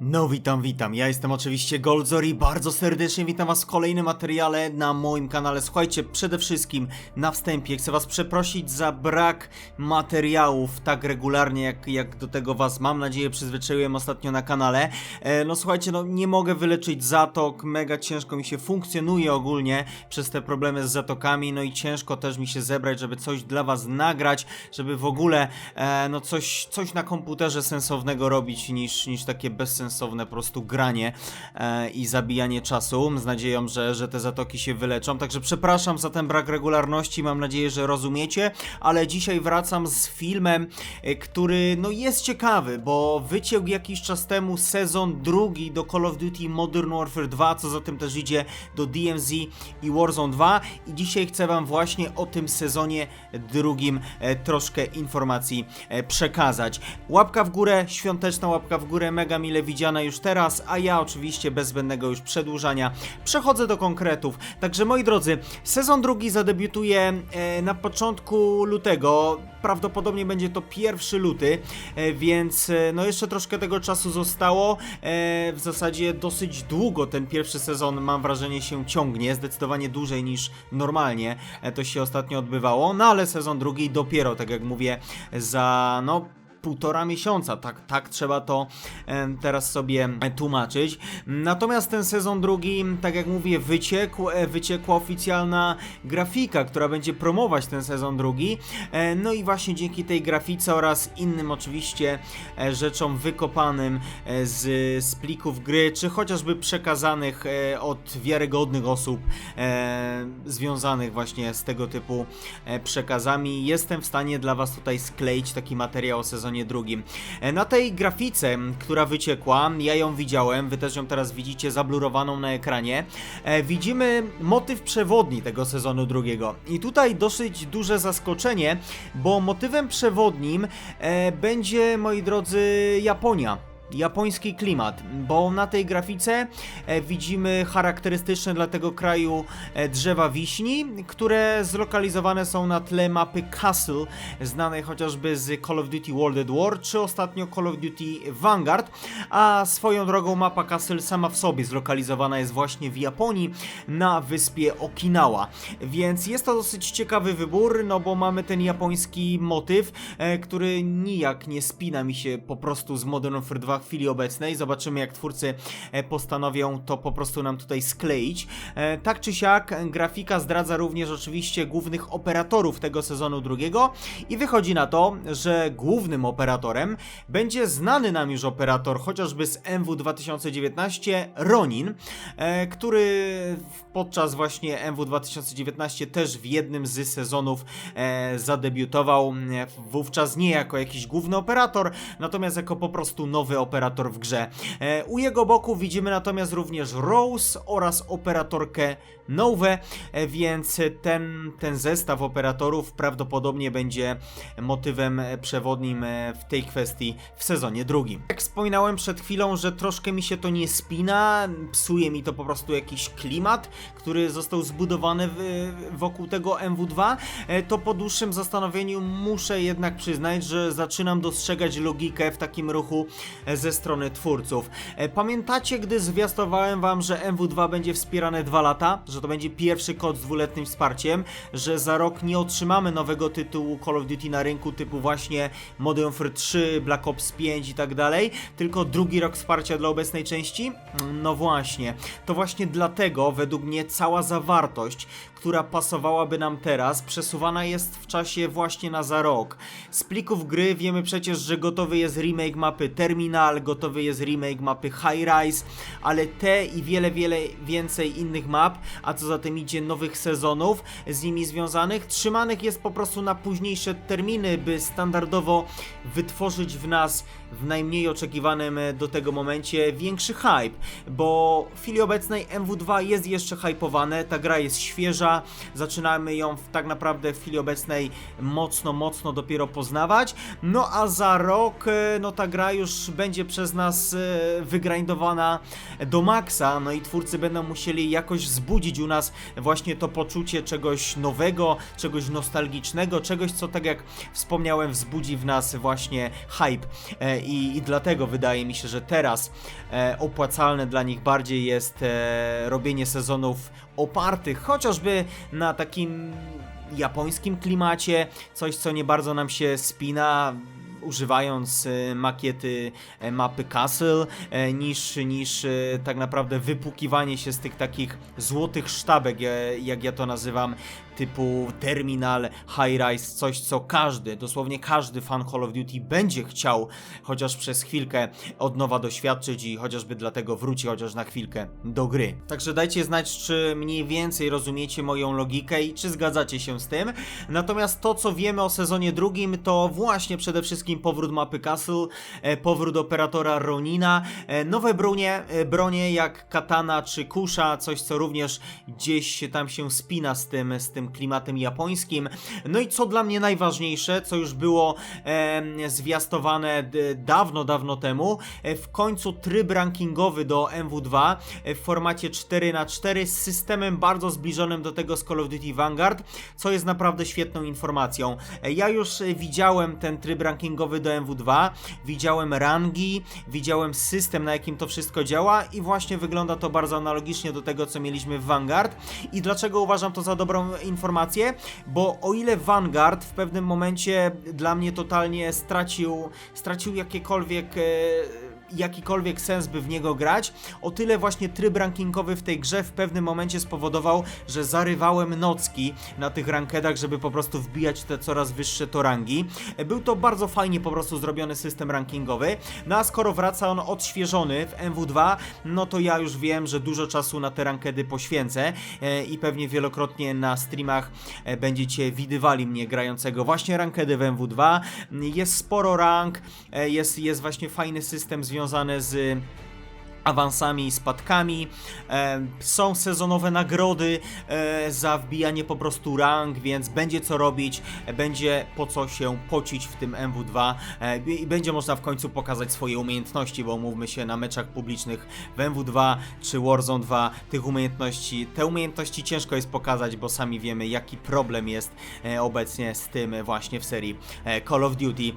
No witam, witam. Ja jestem oczywiście Goldzor i bardzo serdecznie witam was w kolejnym materiale na moim kanale. Słuchajcie, przede wszystkim na wstępie chcę was przeprosić za brak materiałów tak regularnie jak, jak do tego was mam nadzieję przyzwyczaiłem ostatnio na kanale. E, no słuchajcie, no nie mogę wyleczyć zatok, mega ciężko mi się funkcjonuje ogólnie przez te problemy z zatokami, no i ciężko też mi się zebrać, żeby coś dla was nagrać, żeby w ogóle e, no coś, coś na komputerze sensownego robić niż, niż takie bezsensowne po prostu granie e, i zabijanie czasu z nadzieją, że, że te zatoki się wyleczą. Także przepraszam za ten brak regularności, mam nadzieję, że rozumiecie, ale dzisiaj wracam z filmem, e, który no jest ciekawy, bo wyciął jakiś czas temu sezon drugi do Call of Duty Modern Warfare 2, co za tym też idzie do DMZ i Warzone 2 i dzisiaj chcę wam właśnie o tym sezonie drugim e, troszkę informacji e, przekazać. Łapka w górę, świąteczna łapka w górę, mega mile widziana już teraz, a ja oczywiście bez zbędnego już przedłużania przechodzę do konkretów. Także moi drodzy, sezon drugi zadebiutuje e, na początku lutego, prawdopodobnie będzie to pierwszy luty, e, więc e, no jeszcze troszkę tego czasu zostało. E, w zasadzie dosyć długo ten pierwszy sezon mam wrażenie się ciągnie, zdecydowanie dłużej niż normalnie e, to się ostatnio odbywało, no ale sezon drugi dopiero, tak jak mówię, za no półtora miesiąca, tak, tak trzeba to teraz sobie tłumaczyć. Natomiast ten sezon drugi, tak jak mówię, wyciekł, e, wyciekła oficjalna grafika, która będzie promować ten sezon drugi. E, No i właśnie dzięki tej grafice oraz innym oczywiście e, rzeczom wykopanym z, z plików gry, czy chociażby przekazanych od wiarygodnych osób związanych właśnie z tego typu przekazami, jestem w stanie dla Was tutaj skleić taki materiał o sezonie drugim. E, Na tej grafice, która wyciekła, ja ją widziałem, Wy też ją teraz widzicie zablurowaną na ekranie, e, widzimy motyw przewodni tego sezonu drugiego. I tutaj dosyć duże zaskoczenie, bo motywem przewodnim e, będzie, moi drodzy, Japonia japoński klimat, bo na tej grafice e, widzimy charakterystyczne dla tego kraju e, drzewa wiśni, które zlokalizowane są na tle mapy Castle, znanej chociażby z Call of Duty World at War, czy ostatnio Call of Duty Vanguard, a swoją drogą mapa Castle sama w sobie zlokalizowana jest właśnie w Japonii, na wyspie Okinawa, więc jest to dosyć ciekawy wybór, no bo mamy ten japoński motyw, e, który nijak nie spina mi się po prostu z Modern Warfare 2 w chwili obecnej. Zobaczymy jak twórcy e, postanowią to po prostu nam tutaj skleić. E, Tak czy siak, grafika zdradza również oczywiście głównych operatorów tego sezonu drugiego i wychodzi na to, że głównym operatorem będzie znany nam już operator, chociażby z MW 2019, Ronin, e, który podczas właśnie MW 2019 też w jednym z sezonów zadebiutował, wówczas nie jako jakiś główny operator, natomiast jako po prostu nowy operator w grze. E, u jego boku widzimy natomiast również Rose oraz operatorkę Nove, e, więc ten, ten zestaw operatorów prawdopodobnie będzie motywem przewodnim e, w tej kwestii w sezonie drugim. Jak wspominałem przed chwilą, że troszkę mi się to nie spina, psuje mi to po prostu jakiś klimat, który został zbudowany w, wokół tego MW2, e, to po dłuższym zastanowieniu muszę jednak przyznać, że zaczynam dostrzegać logikę w takim ruchu ze strony twórców. E, Pamiętacie, gdy zwiastowałem wam, że MW2 będzie wspierane dwa lata, że to będzie pierwszy kod z dwuletnim wsparciem, że za rok nie otrzymamy nowego tytułu Call of Duty na rynku typu właśnie Modern Warfare 3, Black Ops 5 i tak dalej, tylko drugi rok wsparcia dla obecnej części? No właśnie. To właśnie dlatego według mnie cała zawartość, która pasowałaby nam teraz, przesuwana jest w czasie właśnie na za rok. Z plików gry wiemy przecież, że gotowy jest remake mapy Terminal, gotowy jest remake mapy High Rise, ale te i wiele, wiele więcej innych map, a co za tym idzie nowych sezonów z nimi związanych, trzymanych jest po prostu na późniejsze terminy, by standardowo wytworzyć w nas w najmniej oczekiwanym e, do tego momencie większy hype, bo w chwili obecnej MW2 jest jeszcze hypowane, ta gra jest świeża, duża, zaczynamy ją w, tak naprawdę w chwili obecnej mocno, mocno dopiero poznawać, no a za rok, e, no ta gra już będzie przez nas e, wygrindowana do maksa, no i twórcy będą musieli jakoś wzbudzić u nas właśnie to poczucie czegoś nowego, czegoś nostalgicznego, czegoś, co tak jak wspomniałem, wzbudzi w nas właśnie hype. E, i, i dlatego wydaje mi się, że teraz opłacalne dla nich bardziej jest robienie sezonów opartych chociażby na takim japońskim klimacie, coś co nie bardzo nam się spina używając e, makiety e, mapy Castle, e, niż, niż tak naprawdę wypukiwanie się z tych takich złotych sztabek, jak ja to nazywam, typu Terminal, High Rise, coś co każdy, dosłownie każdy fan Call of Duty będzie chciał chociaż przez chwilkę od nowa doświadczyć i chociażby dlatego wróci chociaż na chwilkę do gry. Także dajcie znać, czy mniej więcej rozumiecie moją logikę i czy zgadzacie się z tym. Natomiast to, co wiemy o sezonie drugim, to właśnie przede wszystkim powrót mapy Castle, e, powrót operatora Ronina, e, nowe bronie, e, bronie jak katana czy kusza, coś co również gdzieś tam się spina z tym, z tym klimatem japońskim. No i co dla mnie najważniejsze, co już było e, zwiastowane dawno, dawno temu, e, w końcu tryb rankingowy do MW2 e, w formacie 4 na 4 z systemem bardzo zbliżonym do tego z Call of Duty Vanguard, co jest naprawdę świetną informacją. E, Ja już widziałem ten tryb rankingowy do MW2, widziałem rangi, widziałem system, na jakim to wszystko działa i właśnie wygląda to bardzo analogicznie do tego, co mieliśmy w Vanguard. I dlaczego uważam to za dobrą informację? Bo o ile Vanguard w pewnym momencie dla mnie totalnie stracił, stracił jakiekolwiek... E, jakikolwiek sens by w niego grać, o tyle właśnie tryb rankingowy w tej grze w pewnym momencie spowodował, że zarywałem nocki na tych rankedach, żeby po prostu wbijać te coraz wyższe to rangi. Był to bardzo fajnie po prostu zrobiony system rankingowy, no a skoro wraca on odświeżony w MW2, no to ja już wiem, że dużo czasu na te rankedy poświęcę e, i pewnie wielokrotnie na streamach e, będziecie widywali mnie grającego właśnie rankedy w MW2. Jest sporo rank, e, jest, jest właśnie fajny system związany z awansami i spadkami. E, są sezonowe nagrody e, za wbijanie po prostu rank, więc będzie co robić, będzie po co się pocić w tym MW2 e, i będzie można w końcu pokazać swoje umiejętności, bo mówmy się na meczach publicznych w MW2 czy Warzone 2 tych umiejętności, te umiejętności ciężko jest pokazać, bo sami wiemy jaki problem jest obecnie z tym właśnie w serii Call of Duty.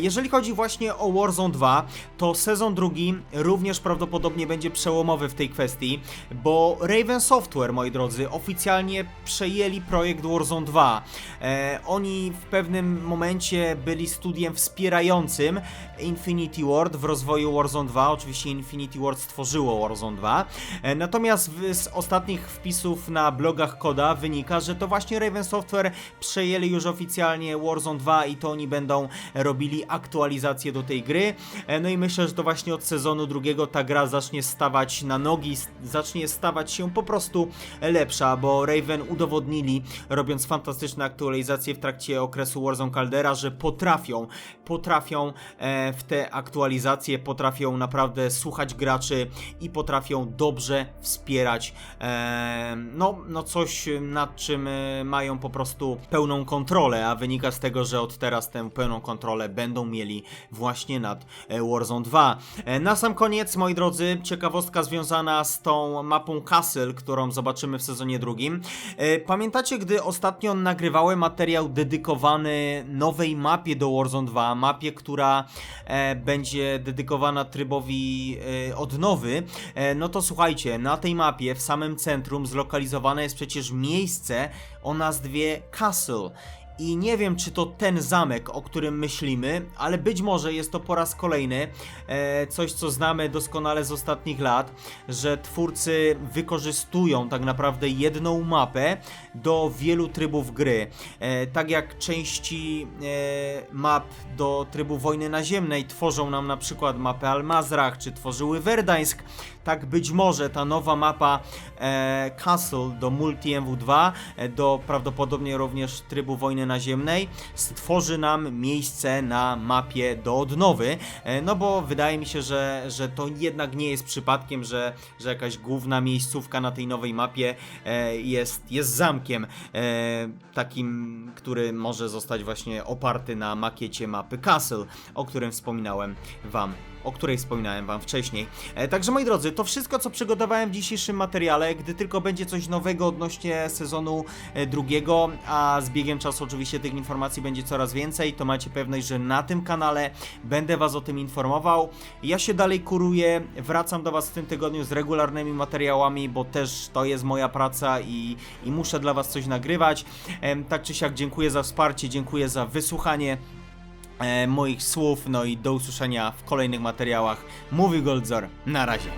Jeżeli chodzi właśnie o Warzone 2, to sezon drugi również prawdopodobnie będzie przełomowy w tej kwestii, bo Raven Software, moi drodzy, oficjalnie przejęli projekt Warzone 2. E, oni w pewnym momencie byli studiem wspierającym Infinity Ward w rozwoju Warzone 2. Oczywiście Infinity Ward stworzyło Warzone 2. E, natomiast w, z ostatnich wpisów na blogach Koda wynika, że to właśnie Raven Software przejęli już oficjalnie Warzone 2 i to oni będą robili aktualizację do tej gry. E, No i myślę, że to właśnie od sezonu drugiego ta gra zacznie stawać na nogi, zacznie stawać się po prostu lepsza, bo Raven udowodnili, robiąc fantastyczne aktualizacje w trakcie okresu Warzone Caldera, że potrafią, potrafią e, w te aktualizacje, potrafią naprawdę słuchać graczy i potrafią dobrze wspierać e, no, no coś, nad czym e, mają po prostu pełną kontrolę, a wynika z tego, że od teraz tę pełną kontrolę będą mieli właśnie nad e, Warzone 2. E, Na sam koniec, moi drodzy, ciekawostka związana z tą mapą Castle, którą zobaczymy w sezonie drugim. E, Pamiętacie, gdy ostatnio nagrywałem materiał dedykowany nowej mapie do Warzone 2, mapie, która e, będzie dedykowana trybowi e, odnowy, no to słuchajcie, na tej mapie w samym centrum zlokalizowane jest przecież miejsce o nazwie Castle. I nie wiem, czy to ten zamek, o którym myślimy, ale być może jest to po raz kolejny e, coś, co znamy doskonale z ostatnich lat, że twórcy wykorzystują tak naprawdę jedną mapę do wielu trybów gry. E, tak jak części e, map do trybu wojny naziemnej tworzą nam na przykład mapę Almazrach, czy tworzyły Verdańsk, tak być może ta nowa mapa e, Castle do Multi MW2, e, do prawdopodobnie również trybu wojny naziemnej stworzy nam miejsce na mapie do odnowy, e, no bo wydaje mi się, że, że to jednak nie jest przypadkiem, że, że jakaś główna miejscówka na tej nowej mapie e, jest, jest zamkiem e, takim, który może zostać właśnie oparty na makiecie mapy Castle, o którym wspominałem wam o której wspominałem wam wcześniej. E, także moi drodzy, to wszystko co przygotowałem w dzisiejszym materiale, gdy tylko będzie coś nowego odnośnie sezonu e, drugiego, a z biegiem czasu oczywiście tych informacji będzie coraz więcej, to macie pewność, że na tym kanale będę was o tym informował. Ja się dalej kuruję, wracam do was w tym tygodniu z regularnymi materiałami, bo też to jest moja praca i, i muszę dla was coś nagrywać. Em, tak czy siak dziękuję za wsparcie, dziękuję za wysłuchanie e, moich słów, no i do usłyszenia w kolejnych materiałach. Mówi Goldzor, na razie.